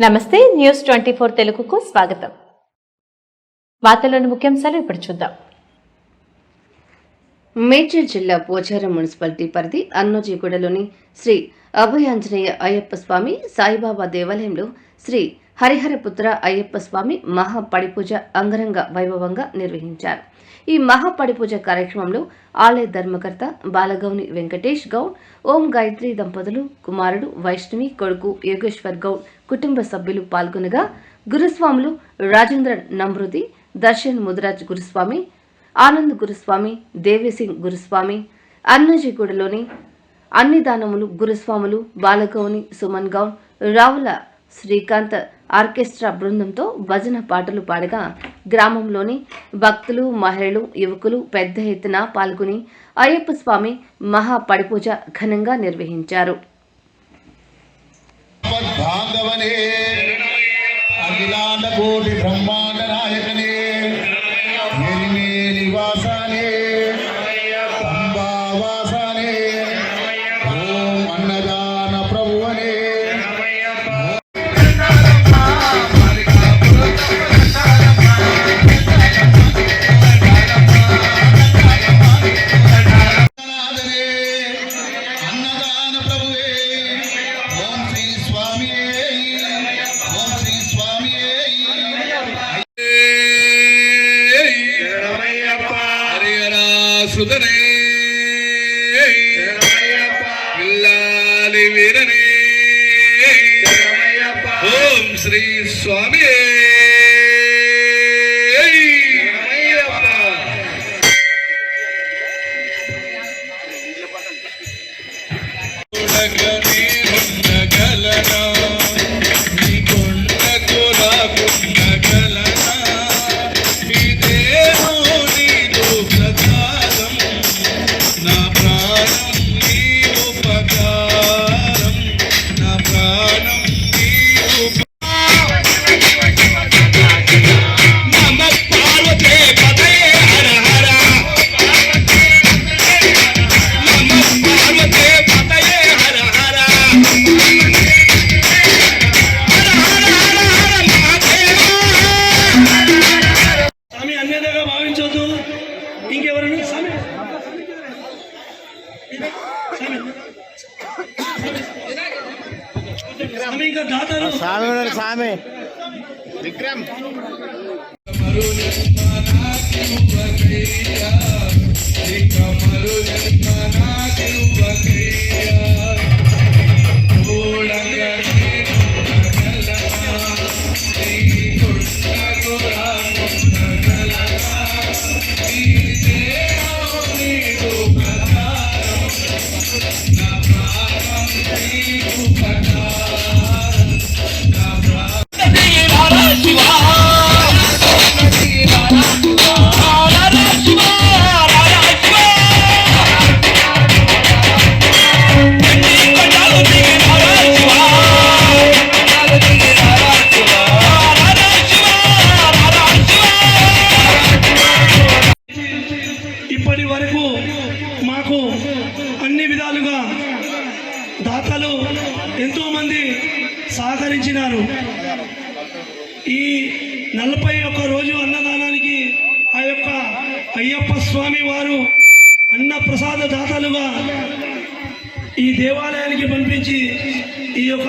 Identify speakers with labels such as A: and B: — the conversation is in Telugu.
A: నమస్తే న్యూస్ ట్వంటీ ఫోర్ తెలుగుకు స్వాగతం. వార్తల్లోని ముఖ్యాంశాలు ఇప్పుడు చూద్దాం.
B: మేడ్చల్ జిల్లా పోచారం మున్సిపాలిటీ పరిధి అన్నోజీగూడలోని శ్రీ అభయాంజనేయ అయ్యప్ప స్వామి సాయిబాబా దేవాలయంలో శ్రీ హరిహరపుత్ర అయ్యప్ప స్వామి మహా పడిపూజ అంగరంగ వైభవంగా నిర్వహించారు. ఈ మహాపడిపూజ కార్యక్రమంలో ఆలయ ధర్మకర్త బాలగౌని వెంకటేష్ గౌడ్ ఓం గాయత్రి దంపతులు కుమారుడు వైష్ణవి కొడుకు యోగేశ్వర్ గౌడ్ కుటుంబ సభ్యులు పాల్గొనగా గురుస్వాములు రాజేంద్ర నమృతి దర్శన్ ముదిరాజ్ గురుస్వామి ఆనంద్ గురుస్వామి దేవిసింగ్ గురుస్వామి అన్నజీగూడలోని అన్ని దానములు గురుస్వాములు బాలగౌని సుమన్ గౌన్ రావుల శ్రీకాంత్ ఆర్కెస్ట్రా బృందంతో భజన పాటలు పాడగా గ్రామంలోని భక్తులు మహిళలు యువకులు పెద్ద ఎత్తున పాల్గొని అయ్యప్ప స్వామి మహా పడిపూజ ఘనంగా నిర్వహించారు.
C: బాంధవనే
D: సుధరే పిల్లాలి వీరనే. ఓం శ్రీ స్వామి నా
E: స్వామి స్వామి
F: ఉన్నాడు స్వామి
E: దాతలు ఎంతో మంది సహకరించినారు. ఈ నలభై ఒక్క రోజు అన్నదానానికి ఆ యొక్క అయ్యప్ప స్వామి వారు అన్న ప్రసాద దాతలుగా ఈ దేవాలయానికి పంపించి ఈ యొక్క